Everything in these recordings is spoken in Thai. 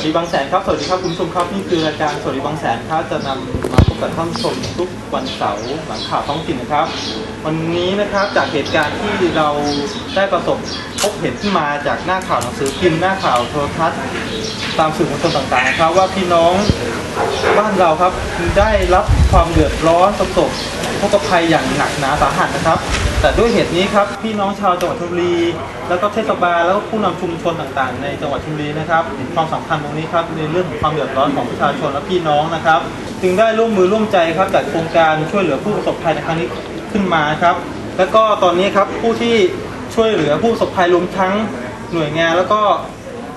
สวัสดีบางแสนครับ สวัสดีครับคุณผู้ชมครับนี่คือรายการสวัสดีบางแสนครับจะนำมาพบกับท่านผู้ชมทุกวันเสาร์หลังข่าวท้องถิ่นนะครับ วันนี้นะครับจากเหตุการณ์ที่เราได้ประสบพบเห็นขึ้นมาจากหน้าข่าวหนังสือพิมพ์หน้าข่าวโทรทัศน์ตามสื่อมวลชนต่างๆครับว่าพี่น้องบ้านเราครับได้รับความเดือดร้อนประสบ พบภัยอย่างหนักหนาสาหัสนะครับ แต่ด้วยเหตุนี้ครับพี่น้องชาวจังหวัดชลบุรี แล้วก็เทศบาลแล้วก็ผู้นำชุมชนต่างๆ ในจังหวัดชลบุรีนะครับเห็นความสำคัญตรงนี้ครับในเรื่องของความเดือดร้อนของประชาชนและพี่น้องนะครับ จึงได้ร่วมมือร่วมใจครับจัดโครงการช่วยเหลือผู้ประสบภัยในครั้งนี้ขึ้นมาครับ แล้วก็ตอนนี้ครับผู้ที่ช่วยเหลือผู้ประสบภัยรวมทั้งหน่วยงานแล้วก็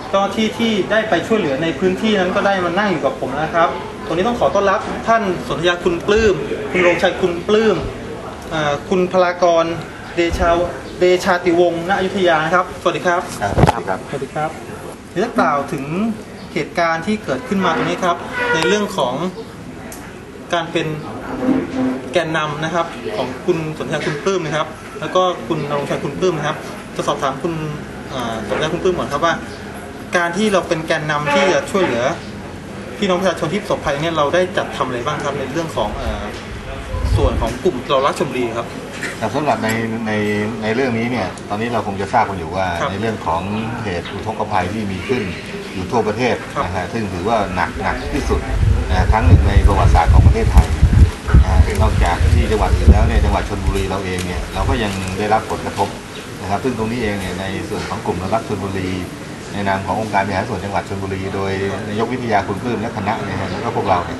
เจ้าหน้าที่ที่ได้ไปช่วยเหลือในพื้นที่นั้นก็ได้มานั่งอยู่กับผมนะครับ ตรงนี้ต้องขอต้อนรับท่านสนธยาคุณปลื้ม คุณโรงชัยคุณปลื้มอ่าคุณพลากรเดชาเดชาติวงศ์ณอยุธยานะครับ สวัสดีครับครับ สวัสดีครับเรื่องกล่าวถึงเหตุการณ์ที่เกิดขึ้นมาตรงนี้ครับ ในเรื่องของการเป็นแกนนำนะครับ ของคุณสนธิคุณปลื้มนะครับ แล้วก็คุณนรงชัยคุณปลื้มนะครับ จะสอบถามคุณอ่าสนธิคุณปลื้มก่อนครับว่า การที่เราเป็นแกนนำที่จะช่วยเหลือ พี่น้องประชาชนที่ประสบภัยเนี่ยเราได้จัดทำอะไรบ้างครับในเรื่องของเอ่อส่วนของกลุ่มเรารักชมรีครับ แต่สำหรับในในในเรื่องนี้เนี่ยตอนนี้เราคงจะทราบกันอยู่ว่าครับในเรื่องของเหตุอุทกภัยที่มีขึ้นอยู่ทั่วประเทศครับ นะฮะซึ่งถือว่าหนักหนักที่สุดนะครั้งหนึ่งในประวัติศาสตร์ของประเทศไทยนะฮะนอกจากที่จังหวัดอื่นแล้วเนี่ยจังหวัดชนบุรีเราเองเนี่ยเราก็ยังได้รับผลกระทบนะครับซึ่งตรงนี้เองเนี่ยในส่วนของกลุ่มรักชนบุรี ในนามขององค์การบริหารส่วนจังหวัดชลบุรี โดยนายกวิทยาคุณปลื้มและคณะนี่ยฮะแล้วก็พวกเราเนี่ย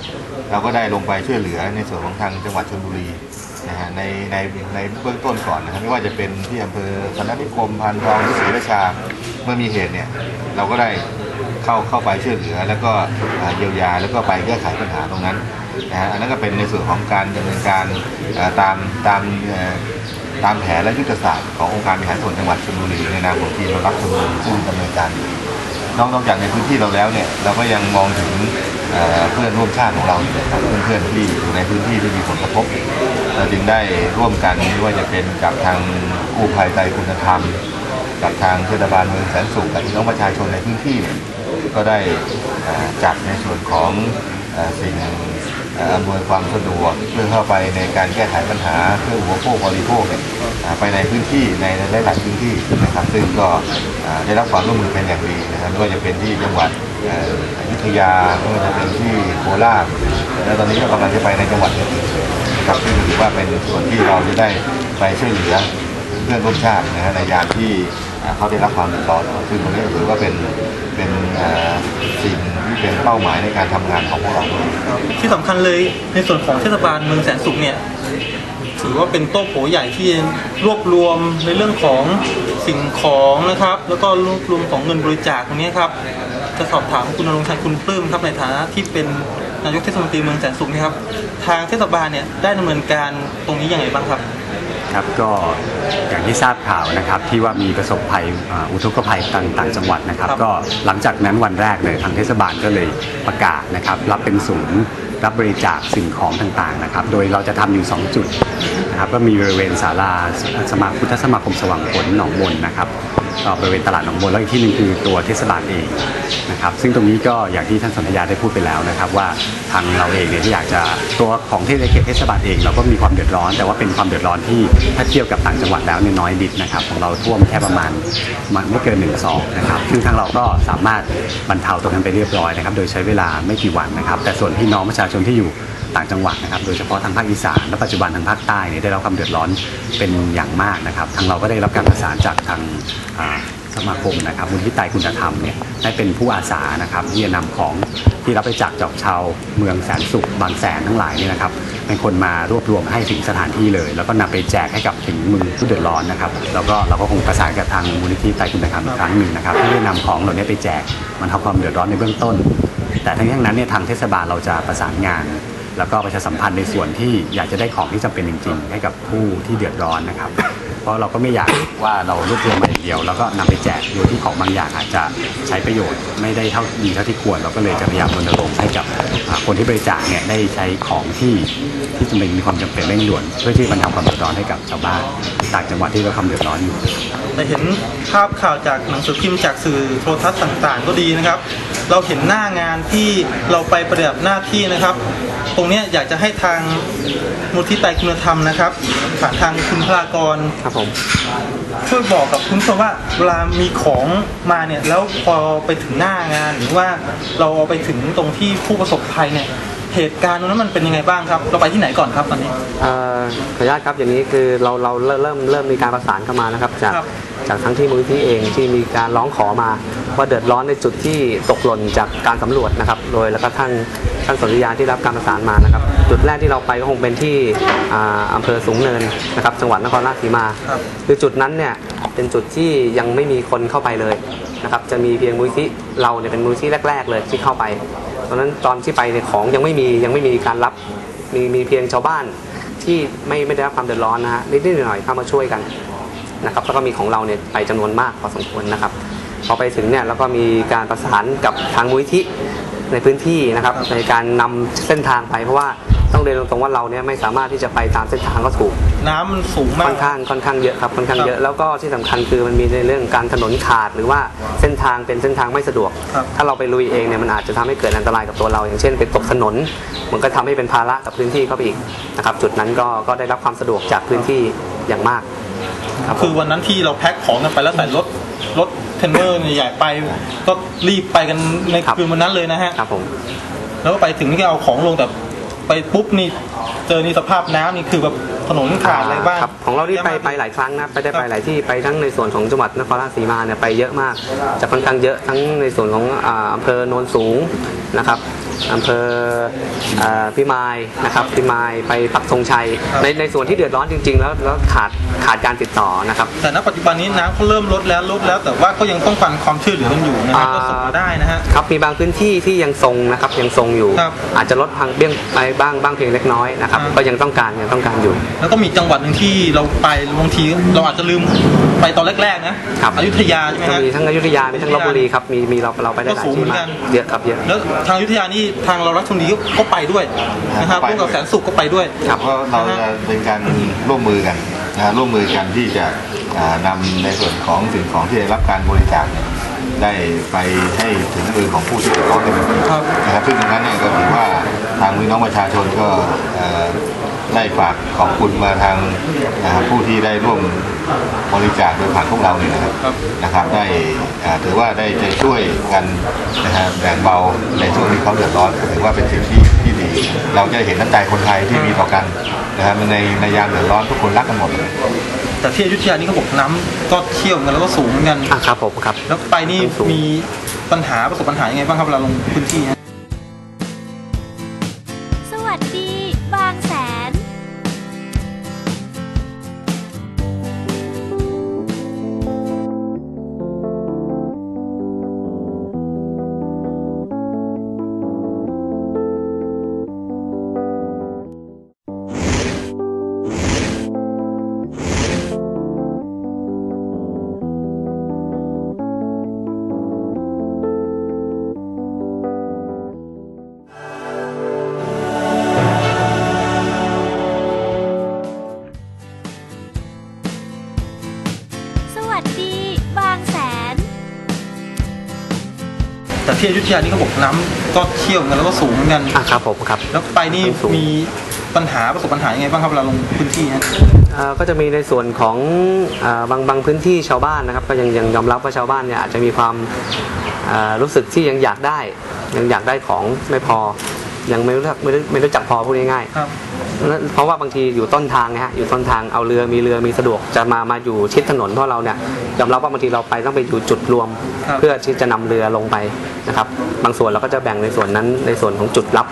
เราก็ได้ลงไปช่วยเหลือในส่วนของทางจังหวัดชลบุรีนะฮะในในในเบื้องต้นก่อนนะครับไม่ว่าจะเป็นที่อำเภอพนัสนิคมพันทองหรือศรีราชาเมื่อมีเหตุเนี่ยเราก็ได้เข้าเข้าไปช่วยเหลือ แล้วก็เยียวยาแล้วก็ไปแก้ไขปัญหาตรงนั้นนะฮะอันนั้นก็เป็นในส่วนของการดำเนินการตามตาม ตามแผนและยุทธศาสตร์ขององค์การบริหารส่วนจังหวัดชลบุรีในนามของทีมเรารักชลบุรีซึ่งดำเนินการนอกจากในพื้นที่เราแล้วเนี่ยเราก็ยังมองถึงเพื่อนร่วมชาติของเราอยู่นะครับเพื่อนๆที่อยู่ในพื้นที่ที่มีผลกระทบเราจึงได้ร่วมกันไม่ว่าจะเป็นกับทางกู้ภัยไตรคุณธรรม กับทางเทศบาลเมืองแสนสุขกับพี่น้องประชาชนในพื้นที่เนี่ยก็ได้จัดในส่วนของอสิ่ง อำนวยความสะดวกเพื่อเข้าไปในการแก้ไขปัญหาเพื่ออุปโภคบริโภคเนี่ยไปในพื้นที่ในหลายๆพื้นที่นะครับซึ่งก็ได้รับความร่วมมือเป็นอย่างดีนะครับไม่ว่าจะเป็นที่จังหวัดอยุธยาไม่ว่าจะเป็นที่โคราชแล้วตอนนี้ก็กำลังจะไปในจังหวัดอื่นๆนะครับซึ่งถือว่าเป็นส่วนที่เราจะได้ไปช่วยเหลือเพื่อนร่วมชาตินะฮะในยามที่ เขาได้รับความเดือดร้อนซึ่งตรงนี้ก็ถือว่าเป็นเป็นสิ่งที่เป็นเป้าหมายในการทำงานของพวกเราที่สำคัญเลยในส่วนของเทศบาลเมืองแสนสุขเนี่ยถือว่าเป็นโต๊ะโผใหญ่ที่รวบรวมในเรื่องของสิ่งของนะครับ แล้วก็รวบรวมของเงินบริจาคตรงนี้ครับ จะสอบถามคุณนรงชัยคุณปลื้มครับในฐานะที่เป็นนายกเทศมนตรีเมืองแสนสุขนะครับ ทางเทศบาลเนี่ยได้ดำเนินการตรงนี้ยังไงบ้างครับ ครับก็อย่างที่ทราบข่าวนะครับที่ว่ามีประสบภัยอ่าอุทกภัยต่างต่างจังหวัดนะครับครับ ก็หลังจากนั้นวันแรกเลยทางเทศบาลก็เลยประกาศนะครับ รับเป็นศูนย์รับบริจาคสิ่งของต่างๆนะครับ โดยเราจะทำอยู่ 2 จุดนะครับก็มีบริเวณศาลาสมาพุทธสมาคมสว่างผลหนองมนนะครับก็ บริเวณตลาดหนองมนแล้วอีกที่หนึ่งคือตัวเทศบาลเองนะครับซึ่งตรงนี้ก็อย่างที่ท่านสันทยาได้พูดไปแล้วนะครับ ว่าทางเราเองเนี่ยที่อยากจะตัวของที่เขตเทศบาลเอง เราก็มีความเดือดร้อน แต่ว่าเป็นความเดือดร้อนที่ถ้าเทียบกับต่างจังหวัดแล้วเนี่ยน้อยนิดนะครับของเราท่วมแค่ประมาณมันไม่เกินหนึ่งสองนะครับซึ่งทางเราก็สามารถบรรเทาตรงนั้นไปเรียบร้อยนะครับ โดยใช้เวลาไม่กี่วันนะครับ แต่ส่วนพี่น้องประชาชนที่อยู่ ต่างจังหวัดนะครับ โดยเฉพาะทางภาคอีสานและปัจจุบันทางภาคใต้เนี่ยได้รับความเดือดร้อนเป็นอย่างมากนะครับ ทางเราก็ได้รับการประสานจากทางสมาคมนะครับมูลที่ไตคุณธรรมเนี่ยได้เป็นผู้อาสานะครับที่จะนำของที่รับไปจากจากชาวเมืองแสนสุขบางแสนทั้งหลายเนี่ยนะครับเป็นคนมารวบรวมให้ถึงสถานที่เลย แล้วก็นำไปแจกให้กับถึงมือผู้เดือดร้อนนะครับแล้วก็เราก็คงประสานกับทางมูลนิธิไตคุณธรรมอีกครั้งหนึ่งนะครับที่ได้นำของเหล่านี้ไปแจกมันทำความเดือดร้อนในเบื้องต้น แต่ทั้งนี้ทั้งนั้นเนี่ยทางเทศบาลเราจะประสานงาน แล้วก็ประชาสัมพันธ์ในส่วนที่อยากจะได้ของที่จำเป็นจริง ๆ ให้กับผู้ที่เดือดร้อนนะครับ เพราะเราก็ไม่อยากว่าเรารวบรวมมาอย่างเดียว แล้วก็นำไปแจกโดยที่ของบางอย่างอาจจะใช้ประโยชน์ไม่ได้เท่าดีเท่าที่ควรเราก็เลยจะพยายามรณรงค์ให้กับคนที่บริจาคเนี่ยได้ใช้ของที่ที่จำเป็นมีความจำเป็นเร่งด่วน เพื่อที่บรรเทาความเดือดร้อนให้กับชาวบ้านต่างจังหวัดที่เขาความเดือดร้อนอยู่แต่เห็นภาพข่าวจากหนังสือพิมพ์จากสื่อโทรทัศน์ต่าง ๆ ก็ดีนะครับ เราเห็นหน้างานที่เราไปปฏิบัติหน้าที่นะครับ ตรงนี้อยากจะให้ทางมูลที่ไตคุณธรรมนะครับผ่านทางคุณพลากรครับผมช่วยบอกกับคุณผู้ชมว่าเวลามีของมาเนี่ยแล้วพอไปถึงหน้างาน หรือว่าเราเอาไปถึงตรงที่ผู้ประสบภัยเนี่ยเหตุการณ์ตรงนั้นมันเป็นยังไงบ้างครับ เราไปที่ไหนก่อนครับตอนนี้ เอ่อขออนุญาตครับอย่างนี้คือเราเราเริ่มเริ่มเริ่มมีการประสานเข้ามานะครับจากครับจากทั้งที่มูลนิธิเองที่มีการร้องขอมาว่าเดือดร้อนในจุดที่ตกหล่นจากการสำรวจนะครับ โดยแล้วก็ท่าน ท่านสนธิยาที่รับการประสานมานะครับ จุดแรกที่เราไปก็คงเป็นที่อ่าอำเภอสูงเนินนะครับจังหวัดนครราชสีมาครับคือจุดนั้นเนี่ยเป็นจุดที่ยังไม่มีคนเข้าไปเลยนะครับจะมีเพียงมูลนิธิเราเนี่ยเป็นมูลนิธิแรก ๆ เลยที่เข้าไปตอนนั้นตอนที่ไปเนี่ยของยังไม่มียังไม่มีการรับมีมีเพียงชาวบ้านที่ไม่ไม่ได้รับความเดือดร้อนนะฮะนิดๆหน่อยๆเข้ามาช่วยกันนะครับแล้วก็มีของเราเนี่ยไปจำนวนมากพอสมควรนะครับพอไปถึงเนี่ยแล้วก็มีการประสานกับทางมูลนิธิ ในพื้นที่นะครับในการนำเส้นทางไปเพราะว่าต้องเรียนตรงๆว่าเราเนี่ยไม่สามารถที่จะไปตามเส้นทางก็ถูก น้ำมันสูงมาค่กอนข้างค่อนข้างเยอะครับค่อนข้างครับเยอะแล้วก็ที่สำคัญคือมันมีในเรื่องการถนนขาดหรือว่าเส้นทางเป็นเส้นทางไม่สะดวกครับถ้าเราไปลุยเองเนี่ยมันอาจจะทำให้เกิดอันตรายกับตัวเรา อย่างเช่นไปตกถนน มันก็ทำให้เป็นภาระกับพื้นที่เข้าไปอีกนะครับจุดนั้นก็ก็ได้รับความสะดวกจากพื้นที่อย่างมากครับผมคือวันนั้นที่เราแพ็คของกันไปแล้วใส่รถรถเทรนเนอร์ใหญ่ๆไป ก็รีบไปกันในคืนวันนั้นเลยนะฮะ ครับผม แล้วก็ไปถึงนี่ก็เอาของลงแต่ไปปุ๊บนี่เจอนี่สภาพน้ำนี่คือแบบถนนขาดอะไรบ้าง ครับของเราที่ไปไปหลายครั้งนะไปได้ไปหลายที่ไปทั้งในส่วนของจังหวัดนครราชสีมาเนี่ยไปเยอะมากจะค่อนข้างเยอะทั้งในส่วนของอ่าอำเภอโนนสูงนะครับ อำเภออ่าพิมายนะครับพิมายไปปักธงชัยครับในในส่วนที่เดือดร้อนจริง ๆ แล้วแล้วขาดขาดการติดต่อนะครับ แต่ณปัจจุบันนี้น้ำเขาเริ่มลดแล้วลดแล้ว แต่ว่าก็ยังต้องการความช่วยเหลือกันอยู่นะฮะอ่าก็ส่งมาได้นะฮะครับมีบางพื้นที่ที่ยังทรงนะครับยังทรงอยู่ครับอาจจะลดพังเบี้ยงไปบ้างบ้างเพียงเล็กน้อยนะครับครับก็ยังต้องการยังต้องการอยู่ แล้วก็มีจังหวัดหนึ่งที่เราไปบางทีเราอาจจะลืมไปตอนแรกๆนะครับอยุธยาใช่ไหมก็ฮะมีทั้งอยุธยามีทั้งลบบุรีครับมีมีเราเราไปได้หลายก็สูงที่เหมือนมากักนเยอะครับเยอะแล้วทางอยุธยานี่ทางเรารัชบุรีก็ไปด้วยนะครับไปร่วมกับด้วยแสนสุขก็ไปด้วยครับเพราะเราจะเป็นการร่วมมือกันนะร่วมมือกันที่จะอ่านำในส่วนของสิ่งของที่ได้รับการบริจาคเนี่ยได้ไปให้ถึงมือของผู้ที่เดือดร้อนในพื้นที่ครับนะครับซึ่งตรงนั้นเนี่ยก็ถือว่าทางพี่น้องประชาชนก็เอ่อ ได้ฝากขอบคุณมาทางอ่าผู้ที่ได้ร่วมบริจาคโดยผ่านพวกเราเนี่ยนะครับครับนะครับได้อ่าถือว่าได้ใจช่วยกันนะฮะแบ่งเบาในช่วงที่เขาเดือดร้อนก็ถือว่าเป็นสิ่งที่ที่ดี เราจะเห็นน้ำใจคนไทยที่มีต่อกันนะครับในในยามเดือดร้อนทุกคนรักกันหมดแต่ที่อยุธยานี่เขาบอกน้ำก็เชี่ยวเหมือนกันแล้วก็สูงเหมือนกันอะครับผมครับ แล้วไปนี่สูงมีปัญหาประสบปัญหายังไงบ้างครับเวลาลงพื้นที่ฮะ ที่อยุธยานี่เขาบอกน้ำก็เชี่ยวเหมือนกันแล้วก็สูงเหมือนกันอะครับผมครับ แล้วไปนี่สูงมีปัญหาประสบปัญหายังไงบ้างครับเวลาลงพื้นที่ฮะเอ่อก็จะมีในส่วนของเอ่อบางบางพื้นที่ชาวบ้านนะครับก็ยังยังยอมรับว่าชาวบ้านเนี่ยอาจจะมีความเอ่อรู้สึกที่ยังอยากได้ ยังอยากได้ของไม่พอยังไม่รู้จักไม่รู้ไม่รู้จักพอพูดง่ายๆครับ เพราะว่าบางทีอยู่ต้นทางนะฮะอยู่ต้นทางเอาเรือมีเรือมีสะดวกจะมามาอยู่ชิดถนนเพราะเราเนี่ยยอมรับว่าบางทีเราไปต้องไปอยู่จุดรวมครับเพื่อที่จะนำเรือลงไปนะครับ บางส่วนเราก็จะแบ่งในส่วนนั้นในส่วนของจุดรับ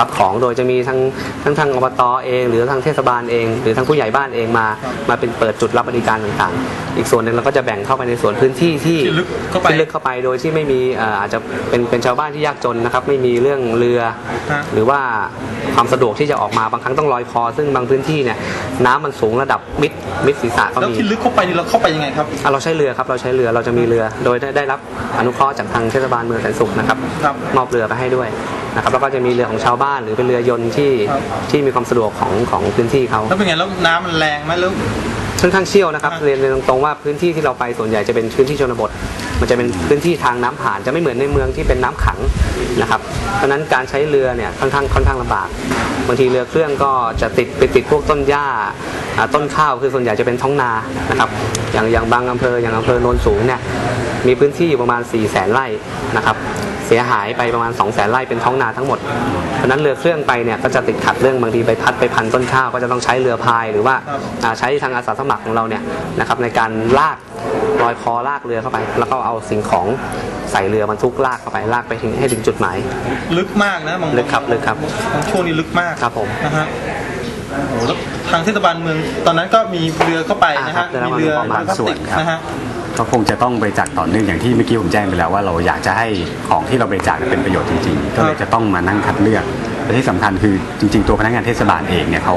รับของโดยจะมีทั้งทั้งทางอบตเอง หรือทางเทศบาลเอง หรือทางผู้ใหญ่บ้านเองมาครับมาเป็นเปิดจุดรับบริการต่างๆ อีกส่วนหนึ่งเราก็จะแบ่งเข้าไปในส่วนพื้นที่ที่ที่ลึกเข้าไปที่ลึกเข้าไปโดยที่ไม่มีเอ่ออาจจะเป็นเป็นชาวบ้านที่ยากจนนะครับ ไม่มีเรื่องเรือฮะหรือว่าความสะดวกที่จะออกมาบางครั้งต้องลอยคอ ซึ่งบางพื้นที่เนี่ยน้ำมันสูงระดับมิดมิดศีรษะก็แล้วมีที่ลึกเข้าไปนี่เราเข้าไปยังไงครับ อะเราใช้เรือครับเราใช้เรือเราจะมีเรือ โดยได้ได้รับอนุเคราะห์จากทางเทศบาลเมืองแสนสุขนะครับครับ มอบเรือไปให้ด้วยนะครับแล้วก็จะมีเรือของชาวบ้านหรือเป็นเรือยนต์ที่ครับ ที่มีความสะดวกของของพื้นที่เขา แล้วเป็นไงแล้วน้ำมันแรงไหมแล้ว ค่อนข้างเชี่ยวนะครับอ่าเรียนเรียนตรงๆว่าพื้นที่ที่เราไปส่วนใหญ่จะเป็นพื้นที่ชนบท มันจะเป็นพื้นที่ทางน้ำผ่านจะไม่เหมือนในเมืองที่เป็นน้ำขังนะครับ เพราะฉะนั้นการใช้เรือเนี่ยค่อนข้างค่อนข้างลำบากบางทีเรือเครื่องก็จะติดไปติดพวกต้นหญ้าอ่าต้นข้าวคือส่วนใหญ่จะเป็นท้องนานะครับ อย่างอย่างบางอำเภออย่างอำเภอโนนสูงเนี่ยมีพื้นที่อยู่ประมาณ4 0 0แสนไร่นะครับ เสียหายไปประมาณ 2 0 0แสนไร่เป็นท้องนาทั้งหมด เพราะฉะนั้นเรือเครื่องไปเนี่ยก็จะติดขัดเรื่องบางทีไปพัดไปพันต้นข้าวก็จะต้องใช้เรือพายหรือว่าครับอ่าใช้ทางอาสาสมัครของเราเนี่ยนะครับในการลากลอยคอลากเรือเข้าไป แล้วก็เอาสิ่งของใส่เรือบรรทุกลากเข้าไปลากไปถึงให้ถึงจุดหมาย ลึกมากนะบางลึกครับลึกครับบางช่วงนี้ลึกมากครับผมนะฮะโอ้โหแล้วทางเทศบาลเมืองตอนนั้นก็มีเรือเข้าไปนะฮะอ่าครับมีเรือประมาณพลาสส่วตินกครับนะฮะ ก็คงจะต้องบริจาคต่อเนื่องอย่างที่เมื่อกี้ผมแจ้งไปแล้วว่าเราอยากจะให้ของที่เราบริจาคเป็นประโยชน์จริงๆ ก็เลยจะต้องมานั่งคัดเลือกและที่สำคัญคือจริง ๆ ตัวพนักงานเทศบาลเองเนี่ยเขา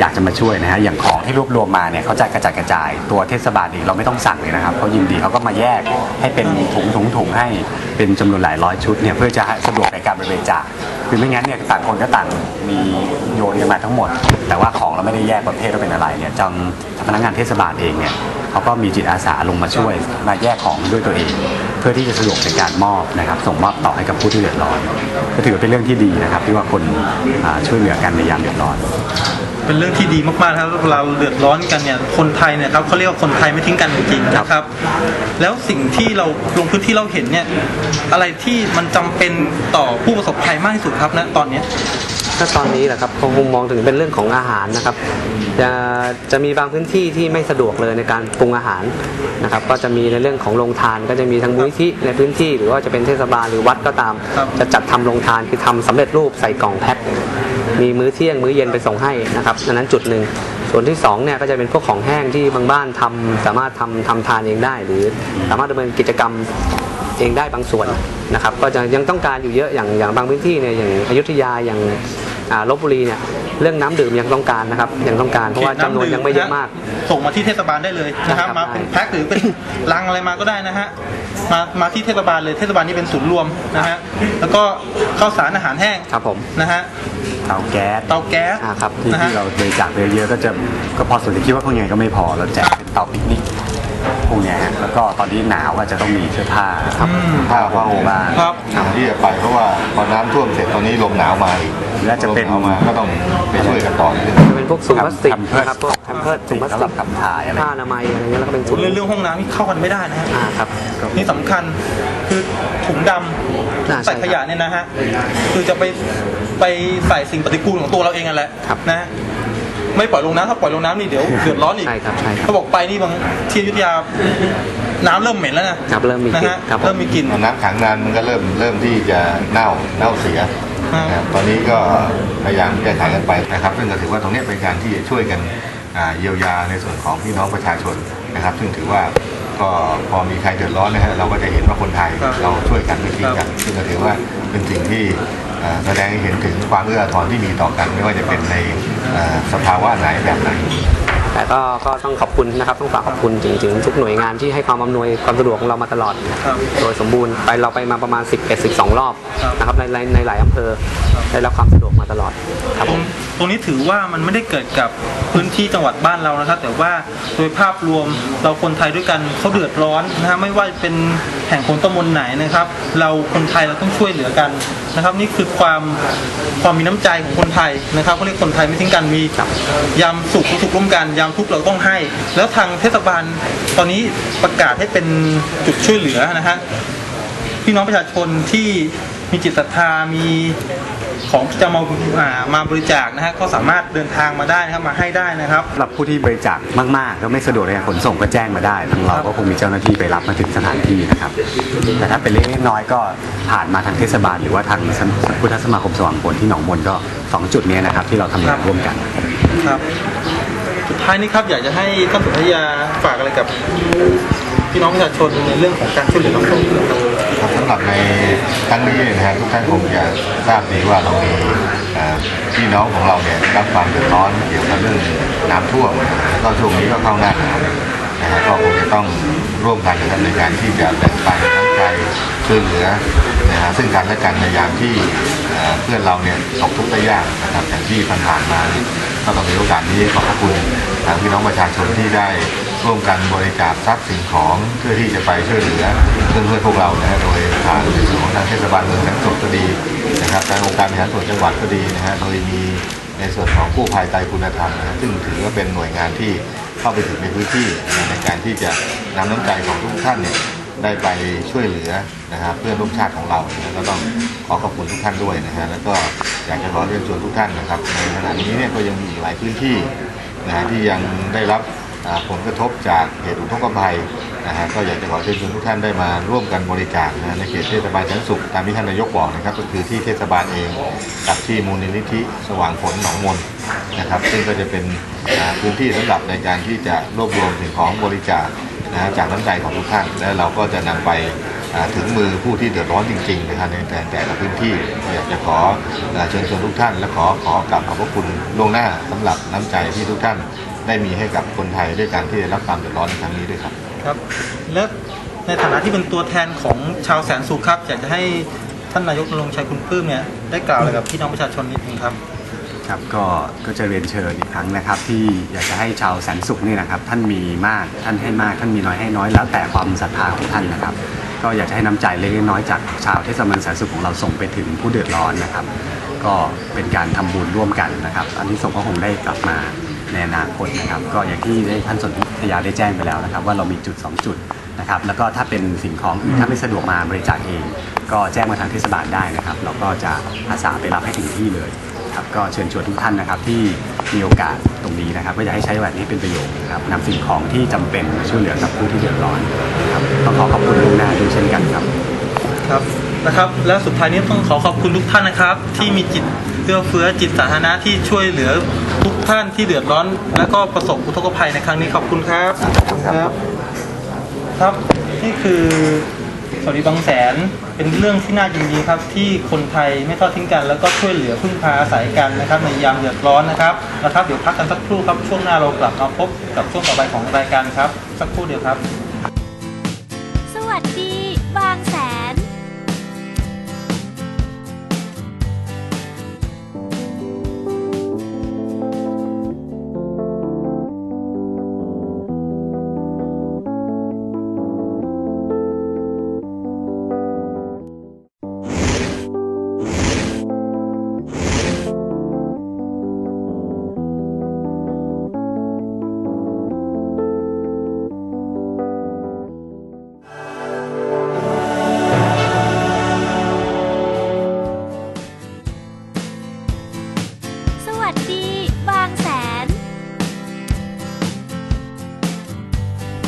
อยากจะมาช่วยนะฮะอย่างของที่รวบรวมมาเนี่ยเขาจะกระจัดกระจายตัวเทศบาลเองเราไม่ต้องสั่งเลยนะครับเขายินดีเขาก็มาแยกให้เป็นถุงถุงถุงให้เป็นจำนวนหลายร้อยชุดเนี่ยเพื่อจะให้สะดวกในการบริจาคคือไม่งั้นเนี่ยต่างคนก็ต่างมีโยนกันมาทั้งหมด แต่ว่าของเราไม่ได้แยกประเภทว่าเป็นอะไรเนี่ยจังพนักงานเทศบาลเองเนี่ย เขาก็มีจิตอาสาลงมาช่วยมาแยกของด้วยตัวเอง เพื่อที่จะสะดวกในการมอบนะครับ ส่งมอบต่อให้กับผู้ที่เดือดร้อน ก็ถือว่าเป็นเรื่องที่ดีนะครับ ที่ว่าคนอ่าช่วยเหลือกันในยามเดือดร้อนเป็นเรื่องที่ดีมากๆนะครับเราเดือดร้อนกันเนี่ยคนไทยเนี่ยครับเขาเรียกว่าคนไทยไม่ทิ้งกันจริงๆนะครับ แล้วสิ่งที่เราลงพื้นที่เราเห็นเนี่ยอะไรที่มันจำเป็นต่อผู้ประสบภัยมากที่สุดครับณตอนเนี้ย ถ้าตอนนี้แหละครับคงมองถึงเป็นเรื่องของอาหารนะครับ จะจะมีบางพื้นที่ที่ไม่สะดวกเลยในการปรุงอาหารนะครับ ก็จะมีในเรื่องของโรงทานก็จะมีทั้งมูลนิธิในพื้นที่ หรือว่าจะเป็นเทศบาลหรือวัดก็ตาม จะจัดทำโรงทานคือทำสำเร็จรูปใส่กล่องแพ็คมีมื้อเที่ยงมื้อเย็นไปส่งให้นะครับอันนั้นจุดหนึ่งส่วนที่สองเนี่ยก็จะเป็นพวกของแห้งที่บางบ้านทำสามารถทำทำทานเองได้ หรือสามารถดำเนินกิจกรรมเองได้บางส่วนนะครับ ก็จะยังต้องการอยู่เยอะอย่างอย่างบางพื้นที่เนี่ยอย่างอยุธยาอย่าง ลบบุรีเนี่ยเรื่องน้ำดื่มยังต้องการนะครับยังต้องการเพราะว่าจำนวนยังไม่เยอะมาก ส่งมาที่เทศบาลได้เลยนะครับใช่ครับมาเป็นแพ็คหรือเป็นลังอะไรมาก็ได้นะฮะมามาที่เทศบาลเลยเทศบาลนี่เป็นศูนย์รวมนะฮะแล้วก็ข้าวสารอาหารแห้งครับผมนะฮะเตาแก๊สเตาแก๊สอ่าครับที่นะฮะที่เราบริจาคไปเยอะๆก็จะก็พอส่วนที่คิดว่าพวกนี้ก็ไม่พอเราแจกเป็นเตาปิกนิก พวกเนี้ยฮะแล้วก็ตอนนี้หนาวอาจจะต้องมีเสื้อผ้าอืมผ้าผ้าห่มบ้านครับ ที่จะไปเพราะว่าพอน้ำท่วมเสร็จตอนนี้ลมหนาวมาอีกหรืออาจจะเป็น ลมหนาวมาก็ต้องไปช่วยกันต่อนิดนึง จะเป็นพวกถุงพลาสติกแพมเพิร์สนะครับพวกแพมเพิร์สถุงพลาสสำหติรับกขับถ่ายอะไร ผ้าอนามัยอะไรเงี้ยแล้วก็เป็นถุงเรื่องเรื่องห้องน้ำนี่เข้ากันไม่ได้นะฮะอ่าครับ นี่สำคัญคือถุงดอ่าำใช่ใส่ขยะเนี่ยนะฮะคือจะไปไปใส่สิ่งปฏิกูลของตัวเราเองนั่นแหละครับ นะฮะ ไม่ปล่อยลงน้ำถ้าปล่อยลงน้ำนี่เดี๋ยวเดือดร้อนอีกใช่ครับใช่ครับเขาบอกไปนี่บางที่อยุธยาน้ำเริ่มเหม็นแล้วนะครับเริ่มมีกลิ่นนะฮะครับผมเริ่มมีกลิ่นพอน้ำขังนานมันก็เริ่มเริ่มที่จะเน่าเน่าเสียอ่านนะครับตอนนี้ก็พยายามแก้ไขกันไปนะครับซึ่งก็ถือว่าตรงนี้เป็นการที่จะช่วยกันอ่าเยียวยาในส่วนของพี่น้องประชาชนนะครับ ซึ่งถือว่าก็พอมีใครเดือดร้อนนะฮะเราก็จะเห็นว่าคนไทย ครับเราช่วยกันไม่ทิ้งครักันบซึ่งก็ถือว่าเป็นสิ่งที่อ่า แสดงให้เห็นถึงความเอื้ออาทรที่มีต่อกัน ไม่ว่าจะเป็นในสภาวะไหนแบบไหน แต่ก็ก็ต้องขอบคุณนะครับต้องฝากขอบคุณจริงๆทุกหน่วยงานที่ให้ความอำนวยความสะดวกของเรามาตลอดครับโดยสมบูรณ์ไปเราไปมาประมาณ 11 12 รอบครับนะครับในในในหลายอำเภอได้รับความสะดวกมาตลอดครับตผรงมตรงนี้ถือว่ามันไม่ได้เกิดกับพื้นที่จังหวัดบ้านเรานะครับ แต่ว่าโดยภาพรวมเราคนไทยด้วยกันเขาเดือดร้อนนะฮะไม่ว่าเป็นแห่งคนตำบลไหนนะครับ เราคนไทยเราต้องช่วยเหลือกันนะครับ นี่คือความความมีน้ำใจของคนไทยนะครับเขาเรียกคนไทยไม่ทิ้งกันมียามสุขสุขร่วมกันยามทุกข์เราต้องให้ แล้วทางเทศบาลตอนนี้ประกาศให้เป็นจุดช่วยเหลือนะฮะพี่น้องประชาชนที่มีจิตศรัทธามีของจะมาอ่ามาบริจาคนะฮะก็สามารถเดินทางมาได้นะครับมาให้ได้นะครับสำหรับผู้ที่บริจาคมากๆก็ไม่สะดวกในการขนส่งก็แจ้งมาได้ทางเราก็คงมีเจ้าหน้าที่ไปรับมาถึงสถานที่นะครับ แต่ถ้าเป็นเล็กๆน้อยๆก็ผ่านมาทางเทศบาล หรือว่าทางพุทธสมาคมสว่างผลที่หนองมนก็สองจุดนี้นะครับที่เราทำงานร่วมกันครับสุด ท้ายนี้ครับอยากจะให้ท่านสุทยาฝากอะไรกับพี่น้องประชาชนในเรื่องของการช่วยเหลือน้องชมพู่ครับครับสำหรับในครั้งนี้นะฮะทุกท่านคงจะทราบดีว่าเรามีพี่น้องของเราเนี่ยได้รับความเดือดร้อนเกี่ยวกับเรื่องน้ำท่วมก็ช่วงนี้ก็เข้าหน้าหนาวนะฮะก็คงจะต้องร่วมกันนะครับในการที่จะแบ่งปันน้ำใจช่วยเหลือนะฮะซึ่งกันและกันในยามที่เพื่อนเราเนี่ยตกทุกข์ได้ยากนะครับอย่างที่ผ่านมา ก็ต้องมีโอกาสนี้ขอบพระคุณทางพี่น้องประชาชนที่ได้ร่วมกันบริจาคทรัพย์สิ่งของเพื่อที่จะไปช่วยเหลือเพื่อนเพื่อนพวกเรานะฮะโดยทางในส่วนของทางเทศบาลเมืองแสนสุขก็ดีนะครับทางองค์การบริหารส่วนจังหวัดก็ดีนะฮะโดยมีในส่วนของผู้ภัยไตรคุณธรรมนะฮะซึ่งถือว่าเป็นหน่วยงานที่เข้าไปถึงในพื้นที่ในการที่จะนำน้ำใจของทุกท่านเนี่ย ได้ไปช่วยเหลือนะครับเพื่อนร่วมชาติของเรานะก็ต้องขอขอบคุณทุกท่านด้วยนะฮะแล้วก็อยากจะขอเรียนชวนทุกท่านนะครับ ในขณะนี้เนี่ยก็ยังมีหลายพื้นที่นะฮะที่ยังได้รับผลกระทบจากเหตุอุทกภัยนะฮะก็อยากจะขอเชิญชวนทุกท่านได้มาร่วมกันบริจาคนะในเขตเทศบาลชั้นสุขตามที่ท่านนายกบอกนะครับ ก็คือที่เทศบาลเองกับที่มูลนิธิสว่างผลหนองมนนะครับ ซึ่งก็จะเป็นพื้นที่สำหรับในการที่จะรวบรวมสิ่งของบริจาค นะจากน้ำใจของทุกท่านและเราก็จะนำไปถึงมือผู้ที่เดือดร้อนจริงๆนะครับในแต่แต่ละพื้นที่อยากจะขอเชิญชวนทุกท่าน และขอขอกราบขอบพระคุณล่วงหน้าสำหรับน้ำใจที่ทุกท่านได้มีให้กับคนไทยด้วยการที่ได้รับความเดือดร้อนในครั้งนี้ด้วยครับครับและในฐานะที่เป็นตัวแทนของชาวแสนสุขครับอยากจะให้ท่านนายกนรงชัยคุณปลื้มเนี่ยได้กล่าวอะไรกับพี่น้องประชาชนนิดนึงครับ ครับก็ก็จะเรียนเชิญอีกครั้งนะครับ ที่อยากจะให้ชาวแสนสุขนี่นะครับ ท่านมีมากท่านให้มากท่านมีน้อยให้น้อยแล้วแต่ความศรัทธาของท่านนะครับ ก็อยากจะให้น้ำใจเล็กๆน้อยๆจากชาวเทศบาลแสนสุขของเราส่งไปถึงผู้เดือดร้อนนะครับ ก็เป็นการทำบุญร่วมกันนะครับ อันนี้ส่งส์ก็คงได้กลับมาในอนาคตนะครับ ก็อย่างที่ได้ท่านสนธยาได้แจ้งไปแล้วนะครับ ว่าเรามีจุด 2 จุดนะครับ แล้วก็ถ้าเป็นสิ่งของอื่นถ้าไม่สะดวกมาบริจาคเอง ก็แจ้งมาทางเทศบาลได้นะครับ เราก็จะอาสาไปรับให้ถึงที่เลย ครับก็เชิญชวนทุกท่านนะครับที่มีโอกาสตรงนี้นะครับก็อยากให้ใช้แบบนี้เป็นประโยชน์นะครับนำสิ่งของที่จำเป็นมาช่วยเหลือกับผู้ที่เดือดร้อนนะครับต้องขอขอบคุณล่วงหน้าด้วยเช่นกันครับครับนะครับแล้วสุดท้ายนี้ต้องขอขอบคุณทุกท่านนะครับ ที่มีจิตเอื้อเฟื้อจิตสาธารณะที่ช่วยเหลือทุกท่านที่เดือดร้อน และก็ประสบอุทกภัยในครั้งนี้ขอบคุณครับครับ ครับนี่คือ สวัสดีบางแสนเป็นเรื่องที่น่ายินดีครับ ที่คนไทยไม่ทอดทิ้งกัน แล้วก็ช่วยเหลือพึ่งพาอาศัยกันนะครับ ในยามเดือดร้อนนะครับนะครับเดี๋ยวพักกันสักครู่ครับช่วงหน้าเรากลับมาพบกับช่วงต่อไปของรายการครับ สักครู่เดียวครับ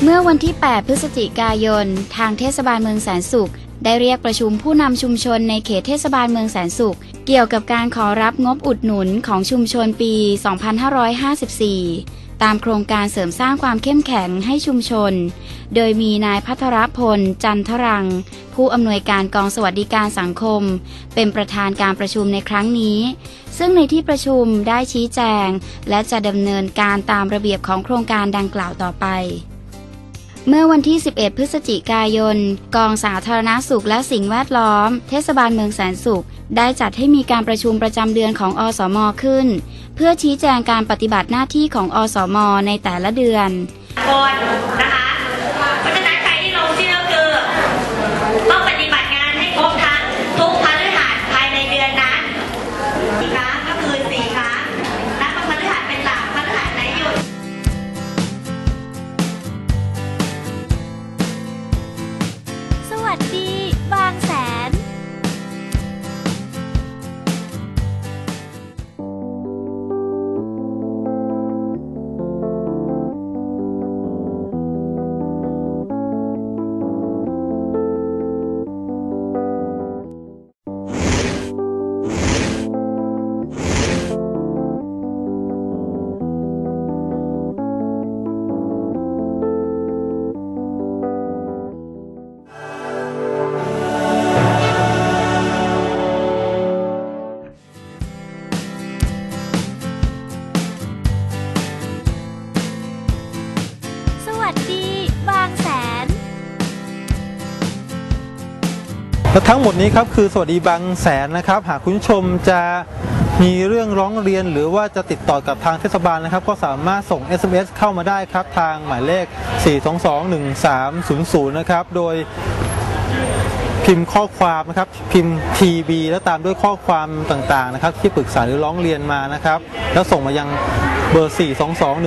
เมื่อวันที่ 8 พฤศจิกายน ทางเทศบาลเมืองแสนสุข ได้เรียกประชุมผู้นำชุมชนในเขตเทศบาลเมืองแสนสุข เกี่ยวกับการขอรับงบอุดหนุนของชุมชนปี 2554 ตามโครงการเสริมสร้างความเข้มแข็งให้ชุมชน โดยมีนายพัทรพล จันทรัง ผู้อำนวยการกองสวัสดิการสังคม เป็นประธานการประชุมในครั้งนี้ ซึ่งในที่ประชุมได้ชี้แจง และจะดำเนินการตามระเบียบของโครงการดังกล่าวต่อไป เมื่อวันที่ 11 พฤศจิกายน กองสาธารณาสุขและสิ่งแวดล้อม เทศบาลเมืองแสนสุข ได้จัดให้มีการประชุมประจำเดือนของอสมขึ้น เพื่อชี้แจงการปฏิบัติหน้าที่ของอสมในแต่ละเดือนคนนะคะ และทั้งหมดนี้ครับคือสวัสดีบางแสนนะครับ หากคุณชมจะมีเรื่องร้องเรียนหรือว่าจะติดต่อกับทางเทศบาลนะครับ ก็สามารถส่ง SMS เข้ามาได้ครับ ทางหมายเลข 4221300 นะครับ โดยพิมพ์ข้อความนะครับพิมพ์ TB แล้วตามด้วยข้อความต่างๆนะครับ ที่ปรึกษาหรือร้องเรียนมานะครับ แล้วส่งมายังเบอร์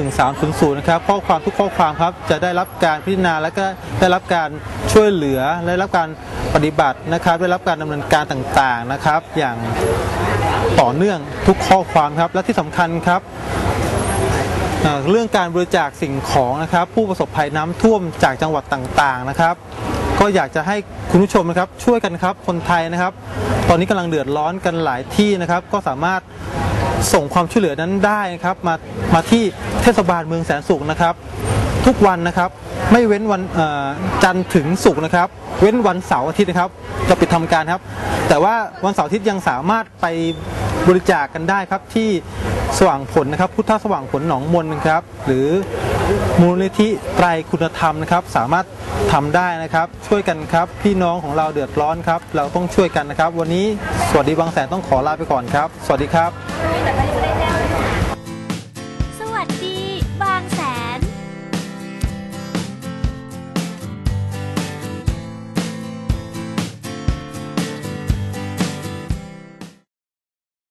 4221300 นะครับ ข้อความทุกข้อความครับจะได้รับการพิจารณาและก็ได้รับการ ช่วยเหลือได้รับการปฏิบัตินะครับ ได้รับการดำเนินการต่างๆนะครับ อย่างต่อเนื่องทุกข้อความครับและที่สำคัญครับเรื่องการบริจาคสิ่งของนะครับ ผู้ประสบภัยน้ำท่วมจากจังหวัดต่างๆนะครับ ก็อยากจะให้คุณผู้ชมนะครับช่วยกันครับคนไทยนะครับ ตอนนี้กำลังเดือดร้อนกันหลายที่นะครับ ก็สามารถส่งความช่วยเหลือนั้นได้นะครับ มามาที่เทศบาลเมืองแสนสุขนะครับ ทุกวันนะครับ ไม่เว้นวันจันทร์ถึงศุกร์นะครับ เว้นวันเสาร์อาทิตย์นะครับจะปิดทำการครับ แต่ว่าวันเสาร์อาทิตย์ยังสามารถไปบริจาคกันได้ครับที่สว่างผลนะครับ พุทธสว่างผลหนองมนนะครับ หรือมูลนิธิไตรคุณธรรมนะครับ สามารถทำได้นะครับ ช่วยกันครับ พี่น้องของเราเดือดร้อนครับ เราต้องช่วยกันนะครับ วันนี้สวัสดีบางแสนต้องขอลาไปก่อนครับ สวัสดีครับ